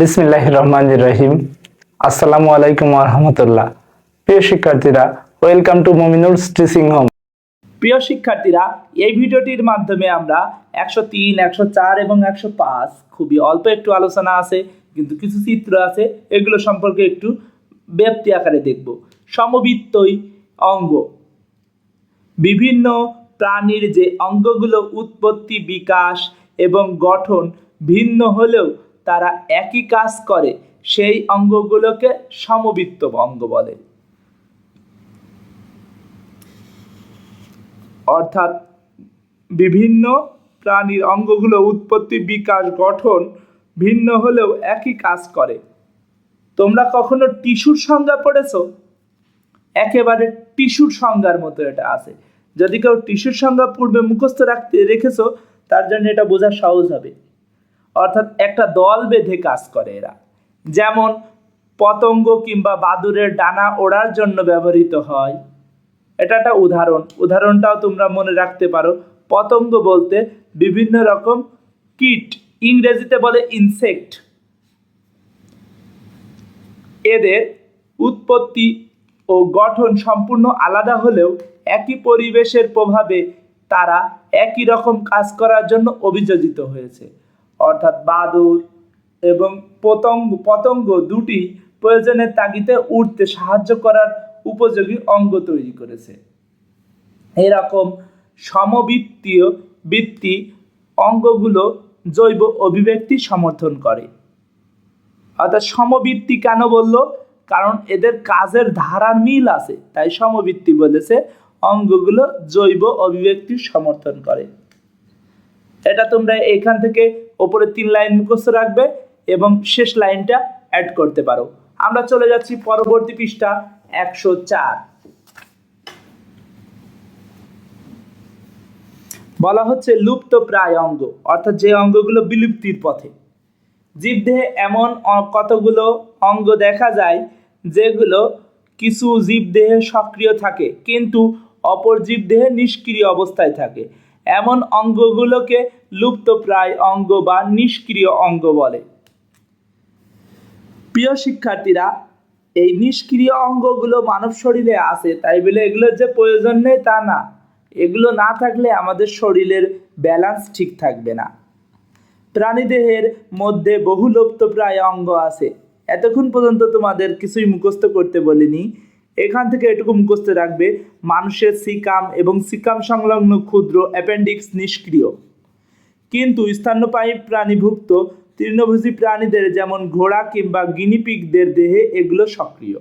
বিসমিল্লাহ রহমান রহিম আসসালামু আলাইকুম রহমতুল্লাহ। প্রিয় শিক্ষার্থীরা, welcome to Mominul teaching home. প্রিয় শিক্ষার্থীরা, এই ভিডিওটির মাধ্যমে আমরা একশো তিন, একশো চার এবং একশো পাঁচ খুবই অল্প একটু আলোচনা আছে, কিন্তু কিছু চিত্র আছে, এগুলো সম্পর্কে একটু ব্যাপ্তি আকারে দেখব। সমবৃত্তই অঙ্গ। বিভিন্ন প্রাণীর যে অঙ্গগুলো উৎপত্তি, বিকাশ এবং গঠন ভিন্ন হলেও তারা একই কাজ করে, সেই অঙ্গগুলোকে সমবৃত্ত অঙ্গ বলে। অর্থাৎ বিভিন্ন প্রাণীর অঙ্গগুলো উৎপত্তি, বিকাশ, গঠন ভিন্ন হলেও একই কাজ করে। তোমরা কখনো টিস্যুর সংজ্ঞা পড়েছো? একেবারে টিস্যুর সংজ্ঞার মতো এটা আছে। যদি কেউ টিস্যুর সংজ্ঞা পূর্বে মুখস্থ রাখতে, রেখেছো, তার জন্য এটা বোঝা সহজ হবে। অর্থাৎ একটা দল বেঁধে কাজ করে এরা। যেমন পতঙ্গ কিংবা বাদুরের ডানা ওড়ার জন্য ব্যবহৃত হয়। এটা একটা উদাহরণ। উদাহরণটাও তোমরা মনে রাখতে পারো। পতঙ্গ বলতে বিভিন্ন রকম কীট, ইংরেজিতে বলে ইনসেক্ট এদের উৎপত্তি ও গঠন সম্পূর্ণ আলাদা হলেও একই পরিবেশের প্রভাবে তারা একই রকম কাজ করার জন্য অভিযোজিত হয়েছে। অর্থাৎ বাদুর এবং পতঙ্গ পতঙ্গ দুটি প্রয়োজনের তাগিদে উঠতে সাহায্য করার উপযোগী অঙ্গ তৈরি করেছে। এরকম সমবৃত্তীয় বৃত্তি অঙ্গগুলো জৈব অভিব্যক্তি সমর্থন করে। অর্থাৎ সমবৃত্তি কেন বলল? কারণ এদের কাজের ধারার মিল আছে, তাই সমবৃত্তি বলেছে অঙ্গগুলো জৈব অভিব্যক্তির সমর্থন করে। এটা তোমরা এখান থেকে ওপরে তিন লাইন মুখস্থ রাখবে এবং শেষ লাইনটা অ্যাড করতে পারো। আমরা চলে যাচ্ছি পরবর্তী পৃষ্ঠা একশো চার। বলা হচ্ছে লুপ্ত প্রায় অঙ্গ, অর্থাৎ যে অঙ্গগুলো বিলুপ্তির পথে। জীবদেহে এমন কতগুলো অঙ্গ দেখা যায় যেগুলো কিছু জীবদেহে সক্রিয় থাকে, কিন্তু অপর জীবদেহে নিষ্ক্রিয় অবস্থায় থাকে। এমন অঙ্গগুলোকে লুপ্তপ্রায় অঙ্গ বা নিষ্ক্রিয় অঙ্গ বলে। প্রিয় শিক্ষার্থীরা, এই নিষ্ক্রিয় অঙ্গগুলো মানব শরীরে আছে, তাই বলে এগুলোর যে প্রয়োজন নেই তা না। এগুলো না থাকলে আমাদের শরীরের ব্যালেন্স ঠিক থাকবে না। প্রাণীদেহের মধ্যে বহু প্রায় অঙ্গ আছে। এতক্ষণ পর্যন্ত তোমাদের কিছুই মুখস্থ করতে বলিনি। এখান থেকে এটুকু মুখস্থ রাখবে, মানুষের সিকাম এবং সিকাম সংলগ্ন ক্ষুদ্র অ্যাপেন্ডিক্স নিষ্ক্রিয়। কিন্তু স্তন্যপায়ী প্রাণীভুক্ত তৃণভোজী প্রাণীদের যেমন ঘোড়া কিংবা গিনিপিগদের দেহে এগুলো সক্রিয়।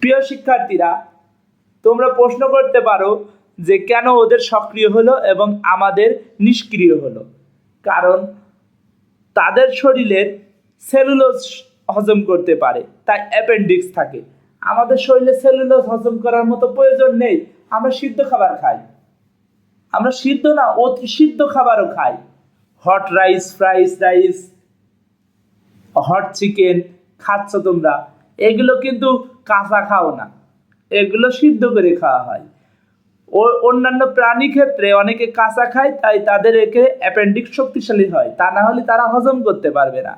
প্রিয় শিক্ষার্থীরা, তোমরা প্রশ্ন করতে পারো যে কেন ওদের সক্রিয় হলো এবং আমাদের নিষ্ক্রিয় হলো। কারণ তাদের শরীরের সেলুলোজ হজম করতে পারে, তাই অ্যাপেন্ডিক্স থাকে। আমাদের শরীরে সেলুলোজ হজম করার মতো প্রয়োজন নেই। আমরা সিদ্ধ খাবার খাই। আমরা সিদ্ধ না, অতি সিদ্ধ খাবারও খাই। Hot rice fried rice hot chicken খাচ্ছ তোমরা। এগুলো কিন্তু কাঁচা খাও না। এগুলো সিদ্ধ করে খাওয়া হয়। ও, অন্যান্য প্রাণী ক্ষেত্রে অনেকে কাঁচা খায়, তাই তাদের একে অ্যাপেন্ডিক্স শক্তিশালী হয়। তা না হলে তারা হজম করতে পারবে না।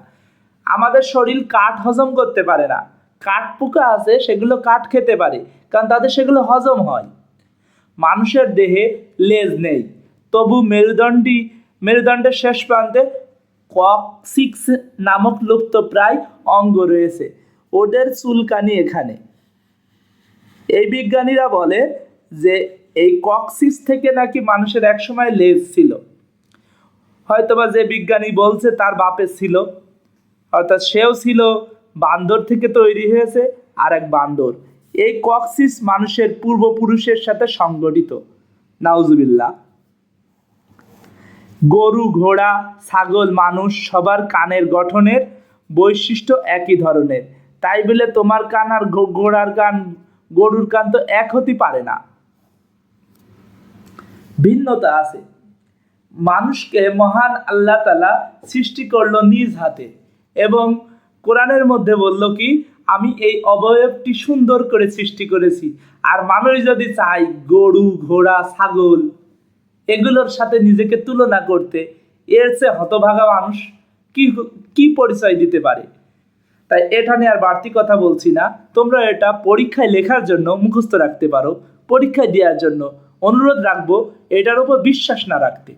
আমাদের শরীর কাঠ হজম করতে পারে না। কাঠ পোকা আছে, সেগুলো কাঠ খেতে পারে, কারণ তাদের সেগুলো হজম হয়। মানুষের দেহে লেজ নেই। তবু মেরুদণ্ডী মেরুদণ্ডের শেষ প্রান্তে কক্সিক্স নামক লুপ্তপ্রায় অঙ্গ রয়েছে। ওদের চুলকানি এখানে। এই বিজ্ঞানীরা বলে যে এই কক্সিস থেকে নাকি মানুষের একসময় লেজ ছিল। হয়তোবা যে বিজ্ঞানী বলছে তার বাপের ছিল, অর্থাৎ সেও ছিল বান্দর থেকে তৈরি হয়েছে আর এক বান্দর। এই কক্সিস মানুষের পূর্বপুরুষের সাথে সংগঠিত। নাউজুবিল্লাহ। গরু, ঘোড়া, ছাগল, মানুষ সবার কানের গঠনের বৈশিষ্ট্য একই ধরনের। তাই বলে তোমার কান আর ঘোড়ার কান, গরুর কান তো এক হতে পারে না। ভিন্নতা আছে। মানুষকে মহান আল্লাহ তালা সৃষ্টি করল নিজ হাতে এবং কোরআনের মধ্যে বলল কি, আমি এই অবয়বটি সুন্দর করে সৃষ্টি করেছি। আর মানুষ যদি চায় গরু, ঘোড়া, ছাগল, এগুলোর সাথে নিজেকে তুলনা করতে, এর চেয়ে হতভাগা মানুষ কি কি পরিচয় দিতে পারে? তাই এটা নিয়ে আর বাড়তি কথা বলছি না। তোমরা এটা পরীক্ষায় লেখার জন্য মুখস্থ রাখতে পারো। পরীক্ষায় দেওয়ার জন্য অনুরোধ রাখব, এটার উপর বিশ্বাস না রাখতে।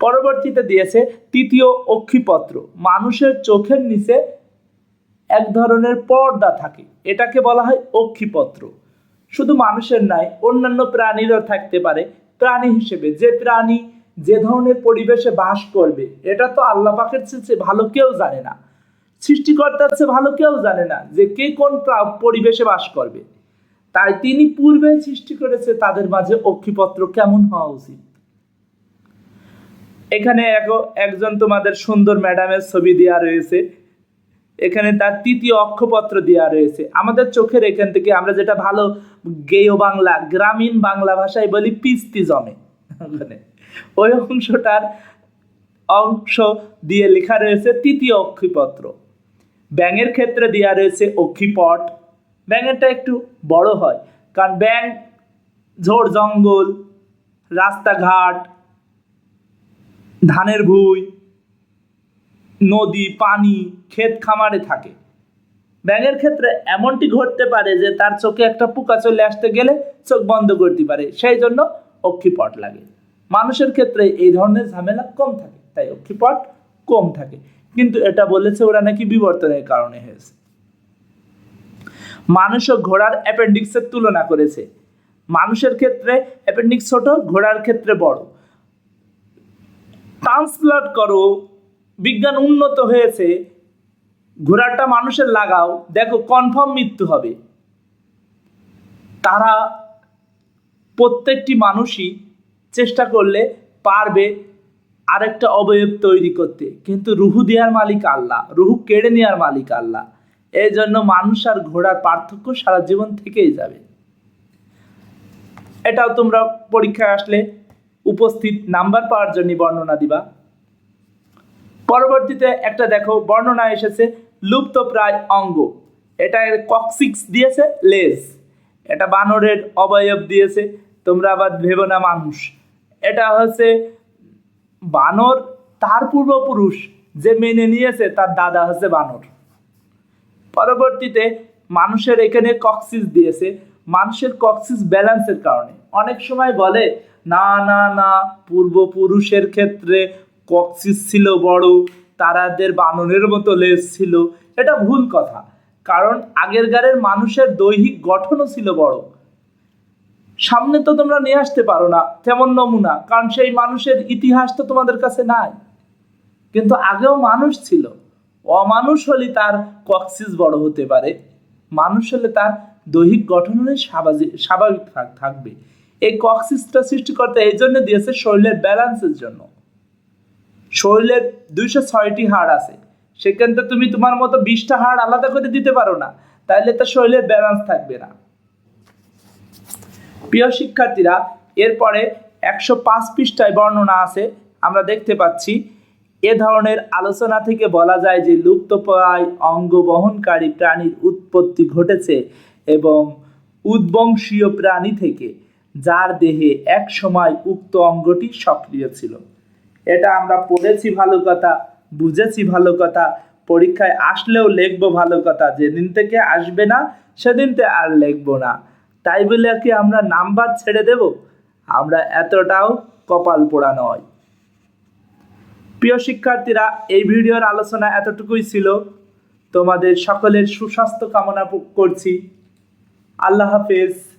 পরবর্তীতে দিয়েছে তৃতীয় অক্ষিপত্র। মানুষের চোখের নিচে এক ধরনের পর্দা থাকে। এটাকে বলা হয় অক্ষিপত্র। শুধু মানুষের নয়, অন্যান্য প্রাণীরও থাকতে পারে। প্রাণী হিসেবে যে প্রাণী যে ধরনের পরিবেশে বাস করবে, এটা তো আল্লাহ পাকের চেয়ে ভালো কেউ জানে না। সৃষ্টিকর্তার চেয়ে ভালো কেউ জানে না যে কে কোন প্রা- পরিবেশে বাস করবে। তাই তিনি পূর্বে সৃষ্টি করেছে তাদের মাঝে অক্ষিপত্র কেমন হওয়া উচিত? এখানে এক- একজন তোমাদের সুন্দর ম্যাডামের ছবি দেওয়া রয়েছে। এখানে তার তৃতীয় অক্ষপত্র দেওয়া রয়েছে। আমাদের চোখের এখান থেকে আমরা যেটা ভালো গেয় বাংলা, গ্রামীণ বাংলা ভাষায় বলি, পিস্তি জমে। ওখানে ওই অংশটার অংশ দিয়ে লেখা রয়েছে তৃতীয় অক্ষিপত্র। ব্যাঙের ক্ষেত্রে দেওয়া রয়েছে অক্ষিপট। ব্যাঙেরটা একটু বড় হয়, কারণ ব্যাঙ ঝোড় জঙ্গল, রাস্তাঘাট ধানের ভুঁই, নদী, পানি, ক্ষেত খামারে থাকে। ব্যাঙের ক্ষেত্রে এমনটি ঘটতে পারে যে তার চোখে একটা পোকা চলে আসতে গেলে চোখ বন্ধ করতে পারে। সেই জন্য অক্ষিপট লাগে। মানুষের ক্ষেত্রে এই ধরনের ঝামেলা কম থাকে, তাই অক্ষিপট কম থাকে। কিন্তু এটা বলেছে ওরা নাকি বিবর্তনের কারণে হয়েছে। মানুষ ও ঘোড়ার অ্যাপেন্ডিক্সের তুলনা করেছে। মানুষের ক্ষেত্রে অ্যাপেন্ডিক্স ছোট, ঘোড়ার ক্ষেত্রে বড়। ট্রান্সপ্লান্ট করো, বিজ্ঞান উন্নত হয়েছে, ঘোড়াটা মানুষের লাগাও, দেখো কনফার্ম মৃত্যু হবে। তারা প্রত্যেকটি মানুষই চেষ্টা করলে পারবে আরেকটা অবয়ব তৈরি করতে। কিন্তু রুহু দেওয়ার মালিক আল্লাহ, রুহু কেড়ে নেওয়ার মালিক আল্লাহ। এই জন্য মানুষ আর ঘোড়ার পার্থক্য সারা জীবন থেকেই যাবে। এটাও তোমরা পরীক্ষায় আসলে উপস্থিত নাম্বার পাওয়ার জন্য বর্ণনা দিবা। পরবর্তীতে একটা দেখো, বর্ণনা এসেছে লুপ্ত প্রায় অঙ্গ। এটা কক্সিক্স দিয়েছে, লেজ। এটা বানরের অবয়ব দিয়েছে, তোমরা আবার ভেবো না মানুষ। এটা হচ্ছে বানর, তার পূর্বপুরুষ যে মেনে নিয়েছে, তার দাদা হচ্ছে বানর। পরবর্তীতে মানুষের এখানে কক্সিস দিয়েছে। মানুষের কক্সিস ব্যালেন্সের কারণে। অনেক সময় বলে না না না, পূর্বপুরুষের ক্ষেত্রে কক্সিস ছিল বড়, তারাদের বানরের মতো লেজ ছিল। এটা ভুল কথা, কারণ আগেরকারের মানুষের দৈহিক গঠনও ছিল বড়। সামনে তো তোমরা নিয়ে আসতে পারো না, তেমন নমুনা, কারণ সেই মানুষের ইতিহাস তো তোমাদের কাছে নাই। কিন্তু আগেও মানুষ ছিল, অমানুষ হলে তার কক্সিস বড় হতে পারে, মানুষ হলে তার দৈহিক গঠনের স্বাভাবিক স্বাভাবিক থাক- থাকবে। এই কক্সিসটা সৃষ্টি করতে এই জন্য দিয়েছে শরীরের ব্যালেন্সের জন্য। শরীরের দুইশো ছয়টি হাড় আছে। সেখান থেকে তুমি তোমার মতো বিশটা হাড় আলাদা করে দিতে পারো না তাহলে তো শরীরের ব্যালেন্স থাকবে না। প্রিয় শিক্ষার্থীরা, এরপরে একশো পাঁচ পৃষ্ঠায় বর্ণনা আছে, আমরা দেখতে পাচ্ছি, এ ধরনের আলোচনা থেকে বলা যায় যে লুপ্তপ্রায় অঙ্গ বহনকারী প্রাণীর উৎপত্তি ঘটেছে এবং উদ্বংশীয় প্রাণী থেকে। যার দেহে এক সময় উক্ত অঙ্গটি সক্রিয় ছিল। এটা আমরা পড়েছি ভালো কথা, বুঝেছি ভালো কথা, পরীক্ষায় আসলেও লিখব ভালো কথা, যেদিন থেকে আসবে না, সেদিন থেকে আর লিখব না। তাই বলে কি আমরা নাম্বার ছেড়ে দেব? আমরা এতটাও কপাল পোড়া নয়। প্রিয় শিক্ষার্থীরা, এই ভিডিওর আলোচনা এতটুকুই ছিল। তোমাদের সকলের সুস্বাস্থ্য কামনা করছি। আল্লাহ হাফেজ।